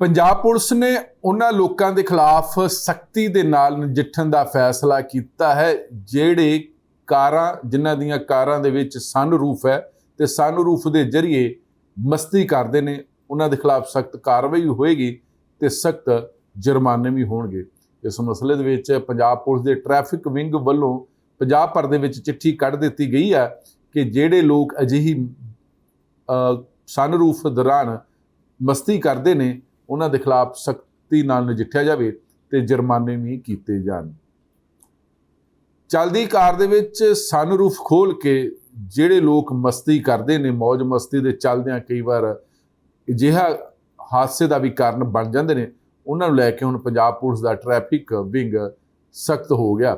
Punjab police ਨੇ ਉਹਨਾਂ ਲੋਕਾਂ ਦੇ ਖਿਲਾਫ ਸਖਤੀ ਦੇ ਨਾਲ ਨਜਿੱਠਣ ਦਾ ਫੈਸਲਾ ਕੀਤਾ ਹੈ, ਜਿਹੜੇ ਕਾਰਾਂ, ਜਿਨ੍ਹਾਂ ਦੀਆਂ ਕਾਰਾਂ ਦੇ ਵਿੱਚ ਸਨਰੂਫ ਹੈ ਤੇ ਸਨਰੂਫ ਦੇ ਜ਼ਰੀਏ ਮਸਤੀ ਕਰਦੇ ਨੇ, ਉਹਨਾਂ ਦੇ ਖਿਲਾਫ ਸਖਤ ਕਾਰਵਾਈ ਹੋਏਗੀ ਤੇ ਸਖਤ ਜੁਰਮਾਨੇ ਵੀ ਹੋਣਗੇ। ਇਸ ਮਸਲੇ ਦੇ ਵਿੱਚ ਪੰਜਾਬ ਪੁਲਿਸ ਦੇ ਟ੍ਰੈਫਿਕ ਵਿੰਗ ਵੱਲੋਂ ਪੰਜਾਬ ਭਰ ਦੇ ਵਿੱਚ ਚਿੱਠੀ ਕੱਢ ਦਿੱਤੀ ਗਈ ਹੈ ਕਿ ਜਿਹੜੇ ਲੋਕ ਅਜਿਹੀ ਸਨਰੂਫ ਦੌਰਾਨ ਮਸਤੀ ਕਰਦੇ ਨੇ ਉਹਨਾਂ ਦੇ ਖਿਲਾਫ ਸਖਤੀ ਨਾਲ ਨਜਿੱਠਿਆ ਜਾਵੇ ਤੇ ਜੁਰਮਾਨੇ ਵੀ ਕੀਤੇ ਜਾਣ। ਚਲਦੀ ਕਾਰ ਦੇ ਵਿੱਚ ਸਨਰੂਫ ਖੋਲ ਕੇ ਜਿਹੜੇ ਲੋਕ ਮਸਤੀ ਕਰਦੇ ਨੇ ਮौज ਮਸਤੀ ਦੇ ਚੱਲਦਿਆਂ ਕਈ ਵਾਰ ਅਜਿਹਾ ਹਾਦਸੇ ਦਾ ਵੀ ਕਾਰਨ ਬਣ ਜਾਂਦੇ ਨੇ, ਉਹਨਾਂ ਨੂੰ ਲੈ ਕੇ ਹੁਣ ਪੰਜਾਬ ਪੁਲਿਸ ਦਾ ਟ੍ਰੈਫਿਕ ਵਿੰਗ ਸਖਤ ਹੋ ਗਿਆ।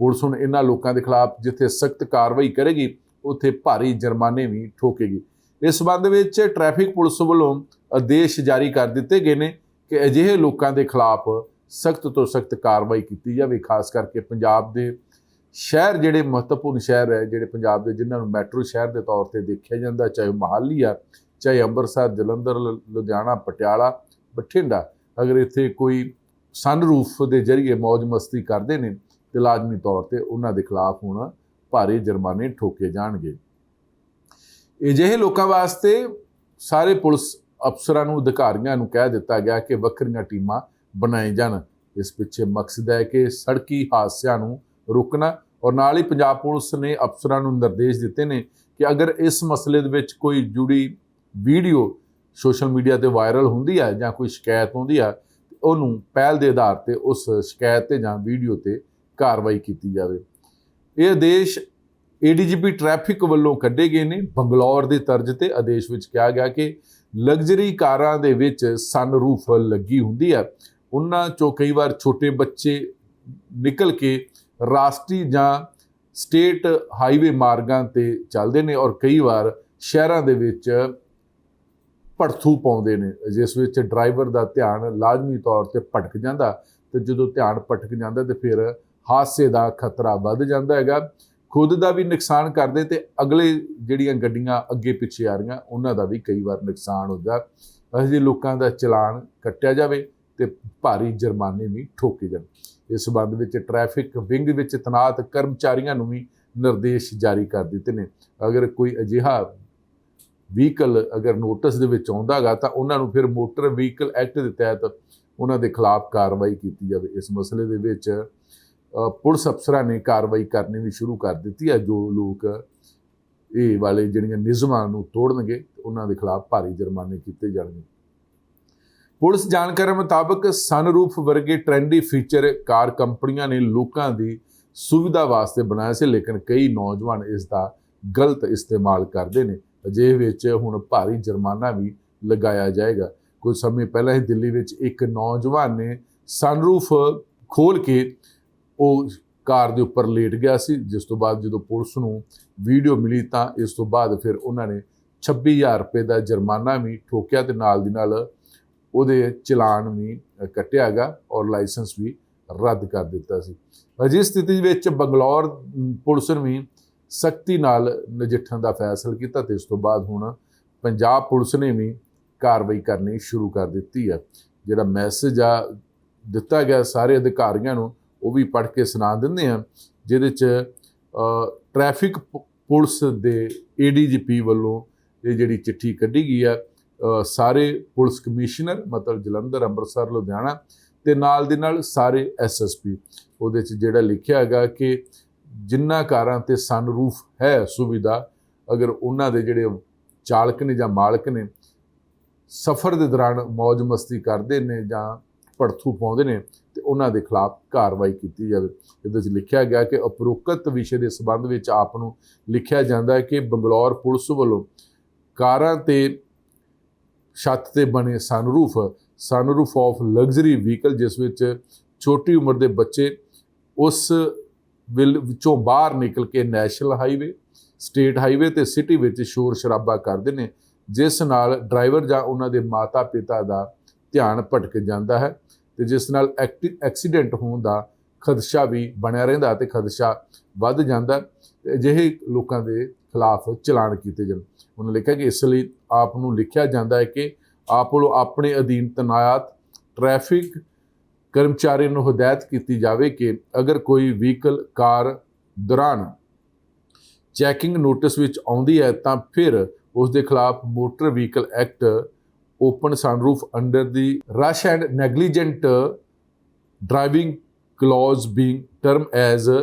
ਪੁਲਿਸ ਹੁਣ ਇਹਨਾਂ ਲੋਕਾਂ ਦੇ ਖਿਲਾਫ ਜਿੱਥੇ ਸਖਤ ਕਾਰਵਾਈ ਕਰੇਗੀ, ਉੱਥੇ ਭਾਰੀ ਜੁਰਮਾਨੇ ਵੀ ਠੋਕੇਗੀ। ਇਸ ਸੰਬੰਧ ਵਿੱਚ ਟ੍ਰੈਫਿਕ ਪੁਲਿਸ ਵੱਲੋਂ ਆਦੇਸ਼ ਜਾਰੀ ਕਰ ਦਿੱਤੇ ਗਏ ਨੇ ਕਿ ਅਜਿਹੇ ਲੋਕਾਂ ਦੇ ਖਿਲਾਫ ਸਖਤ ਤੋਂ ਸਖਤ ਕਾਰਵਾਈ ਕੀਤੀ ਜਾਵੇ, ਖਾਸ ਕਰਕੇ ਪੰਜਾਬ ਦੇ ਸ਼ਹਿਰ ਜਿਹੜੇ ਮਹੱਤਵਪੂਰਨ ਸ਼ਹਿਰ ਹੈ, ਜਿਹੜੇ ਪੰਜਾਬ ਦੇ ਜਿਨ੍ਹਾਂ ਨੂੰ ਮੈਟਰੋ ਸ਼ਹਿਰ ਦੇ ਤੌਰ ਤੇ ਦੇਖਿਆ ਜਾਂਦਾ, ਚਾਹੇ ਮਹਾਲੀ ਆ, ਚਾਹੇ ਅੰਮ੍ਰਿਤਸਰ, ਜਲੰਧਰ ਲੁਧਿਆਣਾ, ਪਟਿਆਲਾ, ਬਠਿੰਡਾ, ਅਗਰ ਇੱਥੇ ਕੋਈ ਸਨਰੂਫ ਦੇ ਜ਼ਰੀਏ ਮौज ਮਸਤੀ ਕਰਦੇ ਨੇ, ਤੇ ਲਾਜ਼ਮੀ ਤੌਰ ਤੇ ਉਹਨਾਂ ਦੇ ਖਿਲਾਫ ਹੁਣ ਭਾਰੇ ਜੁਰਮਾਨੇ ਠੋਕੇ ਜਾਣਗੇ। ਅਜਿਹੇ ਲੋਕਾਂ ਵਾਸਤੇ ਸਾਰੇ ਪੁਲਿਸ ਅਫਸਰਾਂ ਨੂੰ, ਅਧਿਕਾਰੀਆਂ ਨੂੰ ਕਹਿ ਦਿੱਤਾ ਗਿਆ ਕਿ ਵੱਖਰੀਆਂ ਟੀਮਾਂ ਬਣਾਏ ਜਾਣ। ਇਸ ਪਿੱਛੇ ਮਕਸਦ ਹੈ ਕਿ ਸੜਕੀ ਹਾਦਸਿਆਂ ਨੂੰ ਰੋਕਣਾ ਔਰ ਨਾਲ ਹੀ ਪੰਜਾਬ ਪੁਲਿਸ ਨੇ ਅਫਸਰਾਂ ਨੂੰ ਨਿਰਦੇਸ਼ ਦਿੱਤੇ ਨੇ ਕਿ ਅਗਰ ਇਸ ਮਸਲੇ ਦੇ ਵਿੱਚ ਕੋਈ ਜੁੜੀ ਵੀਡੀਓ ਸੋਸ਼ਲ ਮੀਡੀਆ ਤੇ ਵਾਇਰਲ ਹੁੰਦੀ ਹੈ ਜਾਂ ਕੋਈ ਸ਼ਿਕਾਇਤ ਹੁੰਦੀ ਹੈ ਉਹਨੂੰ ਪਹਿਲ ਦੇ ਆਧਾਰ ਤੇ ਉਸ ਸ਼ਿਕਾਇਤ ਤੇ ਜਾਂ ਵੀਡੀਓ ਤੇ ਕਾਰਵਾਈ ਕੀਤੀ ਜਾਵੇ। ਇਹ ਆਦੇਸ਼ ਏਡੀਜੀਪੀ ਟ੍ਰੈਫਿਕ ਵੱਲੋਂ ਕੱਢੇ ਗਏ ਨੇ। ਬੰਗਲੌਰ ਦੇ ਤਰਜ਼ ਤੇ ਆਦੇਸ਼ ਵਿੱਚ ਕਿਹਾ ਗਿਆ ਕਿ ਲਗਜ਼ਰੀ ਕਾਰਾਂ ਦੇ ਵਿੱਚ ਸਨਰੂਫ ਲੱਗੀ ਹੁੰਦੀ ਹੈ। ਉਹਨਾਂ ਚੋਂ ਕਈ ਵਾਰ ਛੋਟੇ ਬੱਚੇ ਨਿਕਲ ਕੇ ਰਾਸ਼ਟਰੀ ਜਾਂ ਸਟੇਟ ਹਾਈਵੇ ਮਾਰਗਾਂ ਤੇ ਚੱਲਦੇ ਨੇ ਔਰ ਕਈ ਵਾਰ ਸ਼ਹਿਰਾਂ ਦੇ ਵਿੱਚ ਭੜਥੂ ਪਾਉਂਦੇ ਨੇ, ਜਿਸ ਵਿੱਚ ਡਰਾਈਵਰ ਦਾ ਧਿਆਨ ਲਾਜ਼ਮੀ ਤੌਰ ਤੇ ਭਟਕ ਜਾਂਦਾ ਤੇ ਜਦੋਂ ਧਿਆਨ ਭਟਕ ਜਾਂਦਾ ਤੇ ਫਿਰ ਹਾਦਸੇ ਦਾ ਖਤਰਾ ਵੱਧ ਜਾਂਦਾ ਹੈਗਾ। ਖੁਦ ਦਾ ਵੀ ਨੁਕਸਾਨ ਕਰਦੇ ਤੇ ਅਗਲੇ ਜਿਹੜੀਆਂ ਗੱਡੀਆਂ ਅੱਗੇ ਪਿੱਛੇ ਆ ਰਹੀਆਂ, ਉਹਨਾਂ ਦਾ ਵੀ ਕਈ ਵਾਰ ਨੁਕਸਾਨ ਹੁੰਦਾ। ਅਜਿਹੇ ਲੋਕਾਂ ਦਾ ਚਲਾਨ ਕੱਟਿਆ ਜਾਵੇ ਤੇ ਭਾਰੀ ਜੁਰਮਾਨੇ ਵੀ ਠੋਕੇ ਜਾਣ। ਇਸ ਸੰਬੰਧ ਵਿੱਚ ਟ੍ਰੈਫਿਕ ਵਿੰਗ ਵਿੱਚ ਤਨਾਤ ਕਰਮਚਾਰੀਆਂ ਨੂੰ ਵੀ ਨਿਰਦੇਸ਼ ਜਾਰੀ ਕਰ ਦਿੱਤੇ ਨੇ। ਅਗਰ ਕੋਈ ਅਜਿਹਾ ਵਹੀਕਲ ਅਗਰ ਨੋਟਿਸ ਦੇ ਵਿੱਚ ਆਉਂਦਾਗਾ ਤਾਂ ਉਹਨਾਂ ਨੂੰ ਫਿਰ ਮੋਟਰ ਵਹੀਕਲ ਐਕਟ ਦੇ ਤਹਿਤ ਉਹਨਾਂ ਦੇ ਖਿਲਾਫ ਕਾਰਵਾਈ ਕੀਤੀ ਜਾਵੇ। ਇਸ ਮਸਲੇ ਦੇ ਵਿੱਚ ਪੁਲਿਸ ਅਫਸਰਾਂ ਨੇ ਕਾਰਵਾਈ ਕਰਨੀ ਵੀ ਸ਼ੁਰੂ ਕਰ ਦਿੱਤੀ ਹੈ, ਜੋ ਲੋਕ ਇਹ ਵਾਲੇ ਜਿਹੜੀਆਂ ਨਿਯਮਾਂ ਨੂੰ ਤੋੜਨਗੇ, ਉਹਨਾਂ ਦੇ ਖਿਲਾਫ ਭਾਰੀ ਜੁਰਮਾਨੇ ਕੀਤੇ ਜਾਣਗੇ। ਪੁਲਿਸ ਜਾਣਕਾਰੀ ਮੁਤਾਬਕ ਸਨਰੂਫ ਵਰਗੇ ਟ੍ਰੈਂਡੀ ਫੀਚਰ ਕਾਰ ਕੰਪਨੀਆਂ ਨੇ ਲੋਕਾਂ ਦੀ ਸੁਵਿਧਾ ਵਾਸਤੇ ਬਣਾਇਆ ਸੀ, ਲੇਕਿਨ ਕਈ ਨੌਜਵਾਨ ਇਸ ਦਾ ਗਲਤ ਇਸਤੇਮਾਲ ਕਰਦੇ ਨੇ। ਅਜਿਹੇ ਵਿੱਚ ਹੁਣ ਭਾਰੀ ਜੁਰਮਾਨਾ ਵੀ ਲਗਾਇਆ ਜਾਏਗਾ। ਕੁਝ ਸਮੇਂ ਪਹਿਲਾਂ ਹੀ ਦਿੱਲੀ ਵਿੱਚ ਇੱਕ ਨੌਜਵਾਨ ਨੇ ਸਨਰੂਫ ਖੋਲ ਕੇ ਉਹ ਕਾਰ ਦੇ ਉੱਪਰ ਲੇਟ ਗਿਆ ਸੀ। ਜਿਸ ਤੋਂ ਬਾਅਦ ਜਦੋਂ ਪੁਲਿਸ ਨੂੰ ਵੀਡੀਓ ਮਿਲੀ ਤਾਂ ਇਸ ਤੋਂ ਬਾਅਦ ਫਿਰ ਉਹਨਾਂ ਨੇ 26000 ਰੁਪਏ ਦਾ ਜੁਰਮਾਨਾ ਵੀ ਠੋਕਿਆ ਤੇ ਨਾਲ ਦੀ ਨਾਲ ਉਹਦੇ ਚਲਾਨ ਵੀ ਕੱਟਿਆਗਾ ਔਰ ਲਾਇਸੈਂਸ ਵੀ ਰੱਦ ਕਰ ਦਿੱਤਾ ਸੀ। ਅਜਿਹੀ ਸਥਿਤੀ ਵਿੱਚ ਬੰਗਲੌਰ ਪੁਲਿਸ ਨੇ ਵੀ ਸਖਤੀ ਨਾਲ ਨਜਿੱਠਣ ਦਾ ਫੈਸਲਾ ਕੀਤਾ ਤੇ ਇਸ ਤੋਂ ਬਾਅਦ ਹੁਣ ਪੰਜਾਬ ਪੁਲਿਸ ਨੇ ਵੀ ਕਾਰਵਾਈ ਕਰਨੀ ਸ਼ੁਰੂ ਕਰ ਦਿੱਤੀ ਹੈ। ਜਿਹੜਾ ਮੈਸੇਜ ਆ ਦਿੱਤਾ ਗਿਆ ਸਾਰੇ ਅਧਿਕਾਰੀਆਂ ਨੂੰ ਉਹ ਵੀ ਪੜ੍ਹ ਕੇ ਸੁਣਾ ਦਿੰਦੇ ਆ ਜਿਹਦੇ ਚ ਟ੍ਰੈਫਿਕ ਪੁਲਿਸ ਦੇ ਏਡੀਜੀਪੀ ਵੱਲੋਂ ਇਹ ਜਿਹੜੀ ਚਿੱਠੀ ਕੱਢੀ ਗਈ ਆ ਸਾਰੇ ਪੁਲਿਸ ਕਮਿਸ਼ਨਰ, ਮਤਲਬ ਜਲੰਧਰ, ਅੰਮ੍ਰਿਤਸਰ, ਲੁਧਿਆਣਾ ਤੇ ਨਾਲ ਦੇ ਨਾਲ ਸਾਰੇ ਐਸਐਸਪੀ ਉਹਦੇ ਚ ਜਿਹੜਾ ਲਿਖਿਆ ਹੈਗਾ ਕਿ ਜਿੰਨਾ ਕਾਰਾਂ ਤੇ ਸਨਰੂਫ ਹੈ ਸੁਵਿਧਾ, ਅਗਰ ਉਹਨਾਂ ਦੇ ਜਿਹੜੇ ਚਾਲਕ ਨੇ ਜਾਂ ਮਾਲਕ ਨੇ ਸਫ਼ਰ ਦੇ ਦੌਰਾਨ ਮौज ਮਸਤੀ ਕਰਦੇ ਨੇ ਜਾਂ ਪੜਥੂ ਪਾਉਂਦੇ ਨੇ ਤੇ ਉਹਨਾਂ ਦੇ ਖਿਲਾਫ ਕਾਰਵਾਈ ਕੀਤੀ ਜਾਵੇ। ਇਹਦੇ ਵਿੱਚ ਲਿਖਿਆ ਗਿਆ ਕਿ ਉਪਰੋਕਤ ਵਿਸ਼ੇ ਦੇ ਸਬੰਧ ਵਿੱਚ ਆਪ ਨੂੰ ਲਿਖਿਆ ਜਾਂਦਾ ਹੈ ਕਿ ਬੰਗਲੌਰ ਪੁਲਿਸ ਵੱਲੋਂ ਕਾਰਾਂ ਤੇ ਛੱਤ ਤੇ ਬਣੇ sunroof sunroof of luxury vehicle ਜਿਸ ਵਿੱਚ ਛੋਟੀ ਉਮਰ ਦੇ ਬੱਚੇ ਉਸ ਵਿਲ ਵਿੱਚੋਂ ਬਾਹਰ ਨਿਕਲ ਕੇ ਨੈਸ਼ਨਲ ਹਾਈਵੇ, ਸਟੇਟ ਹਾਈਵੇ ਤੇ ਸਿਟੀ ਵਿੱਚ ਸ਼ੋਰ ਸ਼ਰਾਬਾ ਕਰਦੇ ਨੇ, ਜਿਸ ਨਾਲ ਡਰਾਈਵਰ ਜਾਂ ਉਹਨਾਂ ਦੇ ਮਾਤਾ-ਪਿਤਾ ਦਾ ਧਿਆਨ ਭਟਕ ਜਾਂਦਾ ਹੈ। ਤੇ ਜਿਸ ਨਾਲ ਐਕਸੀਡੈਂਟ ਹੋਣ ਦਾ ਖਦਸ਼ਾ ਵੀ ਬਣਿਆ ਰਹਿੰਦਾ ਤੇ ਖਦਸ਼ਾ ਵੱਧ ਜਾਂਦਾ। ਤੇ ਅਜਿਹੇ ਲੋਕਾਂ ਦੇ ਖਿਲਾਫ ਚਲਾਨ ਕੀਤੇ ਜਾਣ। ਉਹਨਾਂ ਲਿਖਿਆ ਕਿ ਇਸ ਲਈ ਆਪ ਨੂੰ ਲਿਖਿਆ ਜਾਂਦਾ ਹੈ ਕਿ ਆਪ ਵੱਲੋਂ ਆਪਣੇ ਅਧੀਨ ਤਨਾਤ ਟ੍ਰੈਫਿਕ ਕਰਮਚਾਰੀ ਨੂੰ ਹਦਾਇਤ ਕੀਤੀ ਜਾਵੇ ਕਿ ਅਗਰ ਕੋਈ ਵਹੀਕਲ, ਕਾਰ ਦੌਰਾਨ ਚੈਕਿੰਗ ਨੋਟਿਸ ਵਿੱਚ ਆਉਂਦੀ ਹੈ ਤਾਂ ਫਿਰ ਉਸ ਦੇ ਖਿਲਾਫ motor vehicle act open sunroof under the rash and negligent driving clause being termed as uh,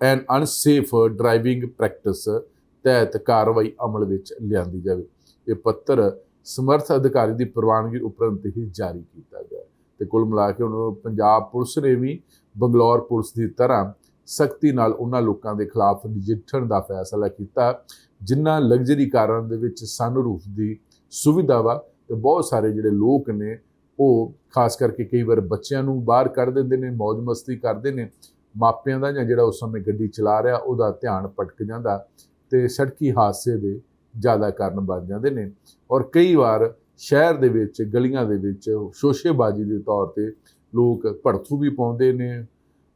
an unsafe uh, driving practice uh, ਤਹਿਤ ਕਾਰਵਾਈ ਅਮਲ ਵਿੱਚ ਲਿਆਂਦੀ ਜਾਵੇ। ਇਹ ਪੱਤਰ ਸਮਰਥ ਅਧਿਕਾਰੀ ਦੀ ਪ੍ਰਵਾਨਗੀ ਉਪਰੰਤ ਹੀ ਜਾਰੀ ਕੀਤਾ ਗਿਆ। ਤੇ ਕੁੱਲ ਮਿਲਾ ਕੇ ਹੁਣ ਪੰਜਾਬ ਪੁਲਿਸ ਨੇ ਵੀ ਬੰਗਲੌਰ ਪੁਲਿਸ ਦੀ ਤਰ੍ਹਾਂ ਸਖਤੀ ਨਾਲ ਉਹਨਾਂ ਲੋਕਾਂ ਦੇ ਖਿਲਾਫ ਨਜਿੱਠਣ ਦਾ ਫੈਸਲਾ ਕੀਤਾ, ਜਿਨ੍ਹਾਂ ਲਗਜ਼ਰੀ ਕਾਰਾਂ ਦੇ ਵਿੱਚ ਸਨਰੂਫ ਦੀ ਸੁਵਿਧਾ ਵਾ ਤੇ ਬਹੁਤ ਸਾਰੇ ਜਿਹੜੇ ਲੋਕ ਨੇ, ਉਹ ਖਾਸ ਕਰਕੇ ਕਈ ਵਾਰ ਬੱਚਿਆਂ ਨੂੰ ਬਾਹਰ ਕੱਢ ਦਿੰਦੇ ਨੇ ਮौज ਮਸਤੀ ਕਰਦੇ ਨੇ, ਮਾਪਿਆਂ ਦਾ ਜਾਂ ਜਿਹੜਾ ਉਸ ਸਮੇਂ ਗੱਡੀ ਚਲਾ ਰਿਹਾ, ਉਹਦਾ ਧਿਆਨ ਭਟਕ ਜਾਂਦਾ ਤੇ ਸੜਕੀ ਹਾਦਸੇ ਦੇ ਜ਼ਿਆਦਾ ਕਾਰਨ ਬਣ ਜਾਂਦੇ ਨੇ। ਔਰ ਕਈ ਵਾਰ ਸ਼ਹਿਰ ਦੇ ਵਿੱਚ, ਗਲੀਆਂ ਦੇ ਵਿੱਚ ਸ਼ੋਸ਼ੇਬਾਜ਼ੀ ਦੇ ਤੌਰ ਤੇ ਲੋਕ ਭੜਥੂ ਵੀ ਪਾਉਂਦੇ ਨੇ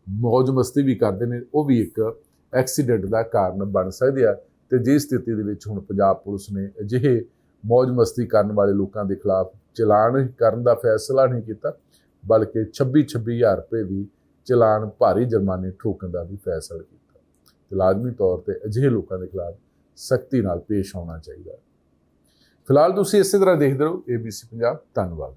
ਮौज ਮਸਤੀ ਵੀ ਕਰਦੇ ਨੇ, ਉਹ ਵੀ ਇੱਕ ਐਕਸੀਡੈਂਟ ਦਾ ਕਾਰਨ ਬਣ ਸਕਦੀ ਆ। ਤੇ ਜਿਸ ਸਥਿਤੀ ਦੇ ਵਿੱਚ ਹੁਣ ਪੰਜਾਬ ਪੁਲਿਸ ਨੇ ਅਜਿਹੇ ਮौज ਮਸਤੀ ਕਰਨ ਵਾਲੇ ਲੋਕਾਂ ਦੇ ਖਿਲਾਫ ਚਲਾਨ ਕਰਨ ਦਾ ਫੈਸਲਾ ਨਹੀਂ ਕੀਤਾ, ਬਲਕਿ 26 26000 ਰੁਪਏ ਦੀ ਚਲਾਨ ਭਾਰੀ ਜੁਰਮਾਨੇ ਠੋਕਣ ਦਾ ਵੀ ਫੈਸਲਾ ਕੀਤਾ। ਤੇ ਲਾਜ਼ਮੀ ਤੌਰ ਤੇ ਅਜਿਹੇ ਲੋਕਾਂ ਦੇ ਖਿਲਾਫ ਸਖਤੀ ਨਾਲ ਪੇਸ਼ ਆਉਣਾ ਚਾਹੀਦਾ ਫਿਲਹਾਲ ਤੁਸੀਂ ਇਸੇ ਤਰ੍ਹਾਂ ਦੇਖਦੇ ਰਹੋ ABC ਪੰਜਾਬ ਧੰਨਵਾਦ।